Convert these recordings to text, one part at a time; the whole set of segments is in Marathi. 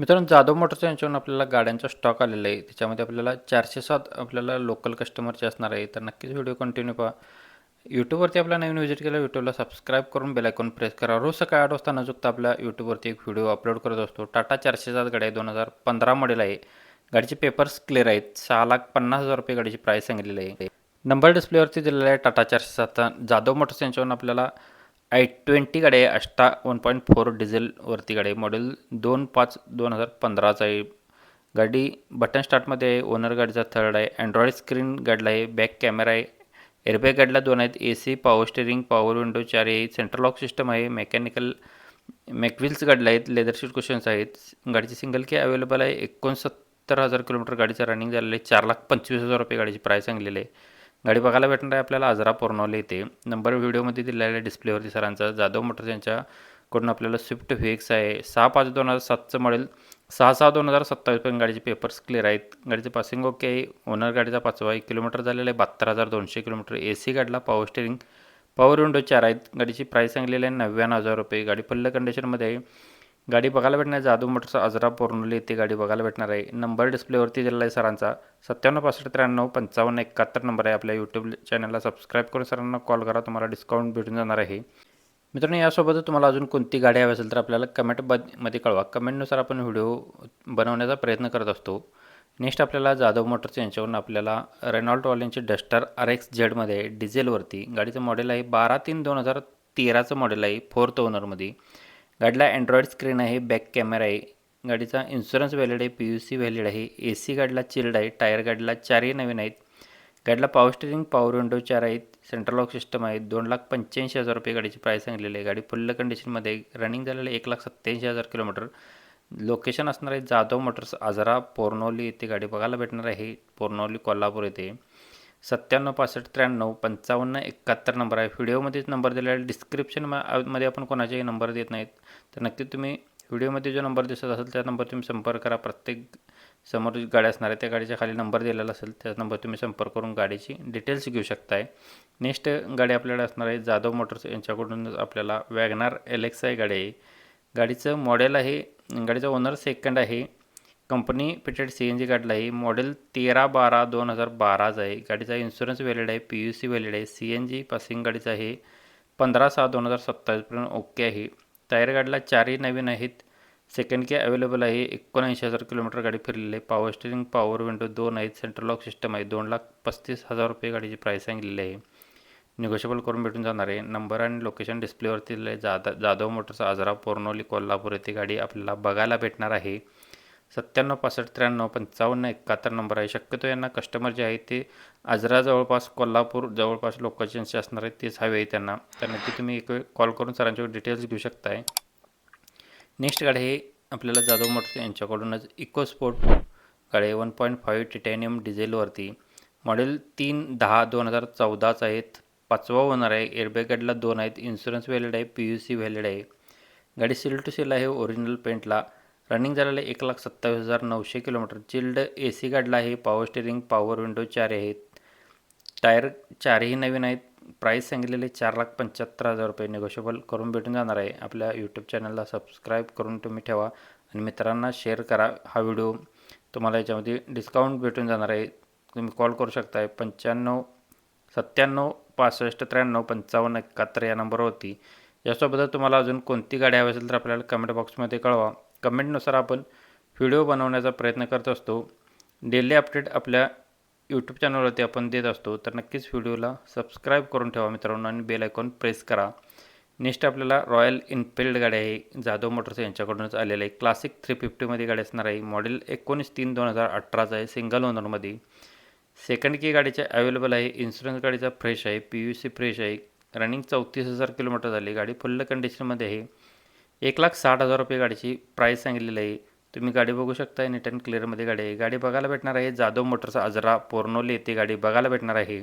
मित्रांनो जाधव मोटर्स यांच्यावरून आपल्याला गाड्यांचा स्टॉक आलेला आहे. त्याच्यामध्ये आपल्याला चारशे सात आपल्याला लोकल कस्टमरचे असणार आहे. तर नक्कीच व्हिडिओ कंटिन्यू पहा यूट्यूबवरती आपला नवीन व्हिजिट केला यूट्यूबला सबस्क्राईब करून बेल आयकॉन प्रेस करा. रोज सकाळी आठ वाजता न चुकता आपल्या यूट्यूबवरती एक व्हिडिओ अपलोड करत असतो. टाटा चारशे सात गाडी आहे दोन हजार पंधरा मॉडेल आहे. गाडीचे पेपर्स क्लिअर आहेत. सहा लाख पन्नास हजार रुपये गाडीची प्राईस सांगितलेली आहे. नंबर डिस्प्लेवरती दिलेला आहे टाटा चारशे सात. जाधव मोटर्स यांच्यावरून आपल्याला आय ट्वेंटी गाडी आहे अष्टा वन पॉईंट फोर डिझेलवरती गाडी आहे मॉडेल दोन पाच दोन हजार पंधराचा आहे. गाडी बटन स्टार्टमध्ये आहे ओनर गाडीचा थर्ड आहे अँड्रॉइड स्क्रीन गाडीला आहे बॅक कॅमेरा आहे एअरबॅग गाडीला दोन आहेत A C power steering power window चार आहे सेंट्रल लॉक सिस्टम आहे मेकॅनिकल मॅकव्हिल्स गाडीला आहेत लेदर शीट कुशन्स आहेत गाडीची सिंगल की अवेलेबल आहे एकोणसत्तर हजार किलोमीटर गाडीचं रनिंग झालेलं आहे चार लाख पंचवीस हजार रुपये गाडीची प्राईस सांगलेली आहे. गाडी बघायला भेटणार आहे आपल्याला आजरा पोरनवले येते नंबर व्हिडिओमध्ये दिलेला आहे डिस्प्लेवरती सरांचा. जाधव मोटर्स यांच्याकडून आपल्याला स्विफ्ट व्हीएक्स आहे. सहा पाच दोन हजार सातचं मॉडेल सहा सहा दोन हजार सत्तावीसपर्यंत गाडीचे पेपर्स क्लिअर आहेत. गाडीचे पासिंग ओके आहे. ओनर गाडीचा पाचवा एक किलोमीटर झालेला आहे. बहात्तर हजार दोनशे किलोमीटर ए सी गाडीला पॉवर स्टेरिंग पॉवर विंडो चार आहेत. गाडीची प्राईस सांगलेली आहे नव्याण्णव हजार रुपये. गाडी पल्ल कंडिशनमध्ये आहे. गाडी बघायला भेटणार आहे जादू मोटरचा आजरा पोर्नोली येथे गाडी बघायला भेटणार आहे. नंबर डिस्प्लेवरती दिलेला आहे सरांचा. सत्त्याण्णव पासष्ट त्र्याण्णव पंचावन्न एकाहत्तर नंबर आहे आपल्या यूट्यूब चॅनलला सबस्क्राईब करून सरांना कॉल करा. तुम्हाला डिस्काउंट भेटून जाणार आहे. मित्रांनो यासोबतच तुम्हाला अजून कोणती गाडी हवी असेल तर आपल्याला कमेंट ब मध्ये कळवा. कमेंटनुसार आपण व्हिडिओ बनवण्याचा प्रयत्न करत असतो. नेक्स्ट आपल्याला जाधव मोटर्स यांच्यावरून आपल्याला रेनॉल्ट वाल्यांची डस्टर आर एक्स झेडमध्ये डिझेलवरती गाडीचं मॉडेल आहे बारा तीन दोन हजार तेराचं मॉडेल आहे. फोर्थ ओनरमध्ये गाडीला अँड्रॉइड स्क्रीन आहे बॅक कॅमेरा आहे. गाडीचा इन्शुरन्स व्हॅलिड आहे पी यू सी व्हॅलिड आहे. ए सी गाडीला चिल्ड आहे टायर गाडीला चारही नवीन आहेत. गाडीला पॉवर स्टेरिंग पॉवर विंडो चार आहेत. सेंट्रल लॉक सिस्टम आहे. दोन लाख पंच्याऐंशी हजार रुपये गाडीची प्राईस सांगलेली आहे. गाडी फुल्ल कंडिशनमध्ये रनिंग झालेलं आहे एक लाख सत्त्याऐंशी हजार किलोमीटर लोकेशन असणार आहे जाधव मोटर्स आजरा पोर्नोली येथे गाडी बघायला भेटणार आहे. पोर्नोली कोल्हापूर येथे. सत्त्याण्णव पासष्ट त्र्याण्णव पंचावन्न एकाहत्तर नंबर आहे. व्हिडिओमध्येच नंबर दिलेला आहे. डिस्क्रिप्शनमध्ये आपण कोणाचेही नंबर देत नाहीत. तर नक्की तुम्ही व्हिडिओमध्ये जो नंबर दिसत असेल त्या नंबर तुम्ही संपर्क करा. प्रत्येक समोर गाडी असणार आहे त्या गाडीच्या खाली नंबर दिलेला असेल त्या नंबर तुम्ही संपर्क करून गाडीची डिटेल्स घेऊ शकताय. नेक्स्ट गाडी आपल्याला असणार आहे जाधव मोटर्स यांच्याकडून आपल्याला वॅगनार एलेक्सा ही गाडी आहे. गाडीचं मॉडेल आहे गाडीचा ओनर सेकंड आहे. Company fitted C N G गाडीला आहे मॉडेल तेरा बारा दोन हजार बाराचा आहे. गाडीचा इन्शुरन्स व्हॅलिड आहे पी यू सी व्हॅलिड आहे सी एन जी पासिंग गाडीचं आहे. पंधरा सहा दोन हजार सत्तावीसपर्यंत ओके आहे. टायर गाडीला चारही नवीन आहेत. सेकंड के अवेलेबल आहे. एकोणऐंशी हजार किलोमीटर गाडी फिरलेली आहे. पॉवर स्टेरिंग पॉवर विंडो दोन आहेत. सेंट्रल लॉक सिस्टम आहे. दोन लाख पस्तीस हजार रुपये गाडीची प्राईस सांगितलेली आहे. निगोशिएबल करून भेटून जाणार आहे. नंबर आणि लोकेशन डिस्प्लेवरती दिलं आहे. जादा जाधव मोटर्स आजरा पोर्नोली कोल्हापूर येथे गाडी आपल्याला बघायला भेटणार आहे. सत्त्याण्णव पासष्ट त्र्याण्णव पंचावन्न एकाहत्तर नंबर आहे. शक्यतो यांना कस्टमर जे आहेत ते आजरा जवळपास कोल्हापूर जवळपास लोकेशनचे असणार आहेत तेच हवे आहे त्यांना. तर नक्की तुम्ही एक वेळ कॉल करून सरांच्या डिटेल्स घेऊ शकताय. नेक्स्ट गाडी हे आपल्याला जाधव मोटर्स यांच्याकडूनच इको स्पोर्ट गाडी वन पॉईंट फाईव्ह टिटॅनियम डिझेलवरती मॉडेल तीन दहा दोन हजार चौदाच आहेत. पाचवा ओनर आहे. एअरबॅग गाडीला दोन आहेत. इन्शुरन्स व्हॅलिड आहे. पी यू सी व्हॅलिड आहे. गाडी सील टू सील आहे. ओरिजिनल पेंटला रनिंग झालेलं एक लाख सत्तावीस हजार नऊशे किलोमीटर. चिल्ड ए सी गाडला आहे पॉवर स्टेरिंग पॉवर विंडो चार आहेत. टायर चारही नवीन आहेत. प्राईस सांगितलेले चार लाख पंच्याहत्तर हजार रुपये निगोशिएबल करून भेटून जाणार आहे. आपल्या यूट्यूब चॅनलला सबस्क्राईब करून तुम्ही ठेवा आणि मित्रांना शेअर करा हा व्हिडिओ तुम्हाला याच्यामध्ये डिस्काउंट भेटून जाणार आहे. तुम्ही कॉल करू शकताय. पंच्याण्णव सत्त्याण्णव पासष्ट त्र्याण्णव पंचावन्न एकाहत्तर या नंबरवरती यासोबत तुम्हाला अजून कोणती गाडी हवी असेल तर आपल्याला कमेंट बॉक्समध्ये कळवा. कमेंटनुसार आपण व्हिडिओ बनवण्याचा प्रयत्न करत असतो. डेली अपडेट आपल्या यूट्यूब चॅनलवरती आपण देत असतो. तर नक्कीच व्हिडिओला सबस्क्राईब करून ठेवा मित्रांनो आणि बेल आयकॉन प्रेस करा. नेक्स्ट आपल्याला रॉयल इनफिल्ड गाडी आहे. जाधव मोटर्स यांच्याकडूनच आलेलं आहे. क्लासिक थ्री फिफ्टीमध्ये गाडी असणार आहे. मॉडेल एकोणीस तीन दोन हजार अठराचा आहे. सिंगल ओनरमध्ये सेकंड की गाडीच्या अवेलेबल आहे. इन्शुरन्स गाडीचा फ्रेश आहे. पी यू सी फ्रेश आहे. रनिंग चौतीस हजार किलोमीटर झाली. गाडी फुल्ल कंडिशनमध्ये आहे. एक लाख साठ हजार रुपये गाडीची प्राईस सांगितलेली आहे. तुम्ही गाडी बघू शकता नीट अँड क्लिअरमध्ये गाडी आहे. गाडी बघायला भेटणार आहे. जाधव मोटर्स आजरा पोर्नोली येथे गाडी बघायला भेटणार आहे.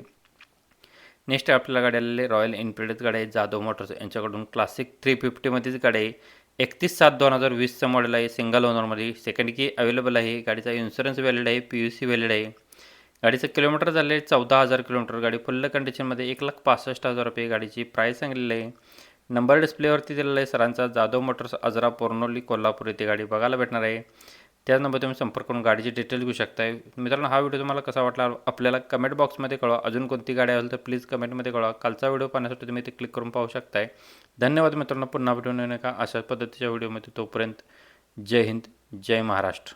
नेक्स्ट आपल्याला गाडी आलेली रॉयल एनफिल्डच गाडी आहे. जाधव मोटर्स यांच्याकडून क्लासिक थ्री फिफ्टीमध्येच गाडी आहे. एकतीस सात दोन हजार वीसचं मॉडेल आहे. सिंगल ओनरमध्ये सेकंड की अवेलेबल आहे. गाडीचा इन्शुरन्स व्हॅलिड आहे. पी यू सी व्हॅलिड आहे. गाडीचं किलोमीटर झाले चौदा हजार किलोमीटर. गाडी फुल्ल कंडिशनमध्ये एक लाख पासष्ट हजार रुपये गाडीची प्राईस सांगलेली आहे. नंबर डिस्प्लेवरती दिलेला आहे सरांचा. जाधव मोटर्स आजरा पोर्नोली कोल्हापूर येथे गाडी बघायला भेटणार आहे. त्याच नंबर तुम्ही संपर्क करून गाडीची डिटेल घेऊ शकताय. मित्रांनो हा व्हिडिओ तुम्हाला कसा वाटला आपल्याला कमेंट बॉक्समध्ये कळवा. अजून कोणती गाडी असेल तर प्लीज कमेंटमध्ये कळवा. कालचा व्हिडिओ पाहण्यासाठी तुम्ही ते क्लिक करून पाहू शकताय. धन्यवाद मित्रांनो. पुन्हा भेटून नका अशाच पद्धतीच्या व्हिडिओमध्ये तोपर्यंत जय हिंद जय महाराष्ट्र.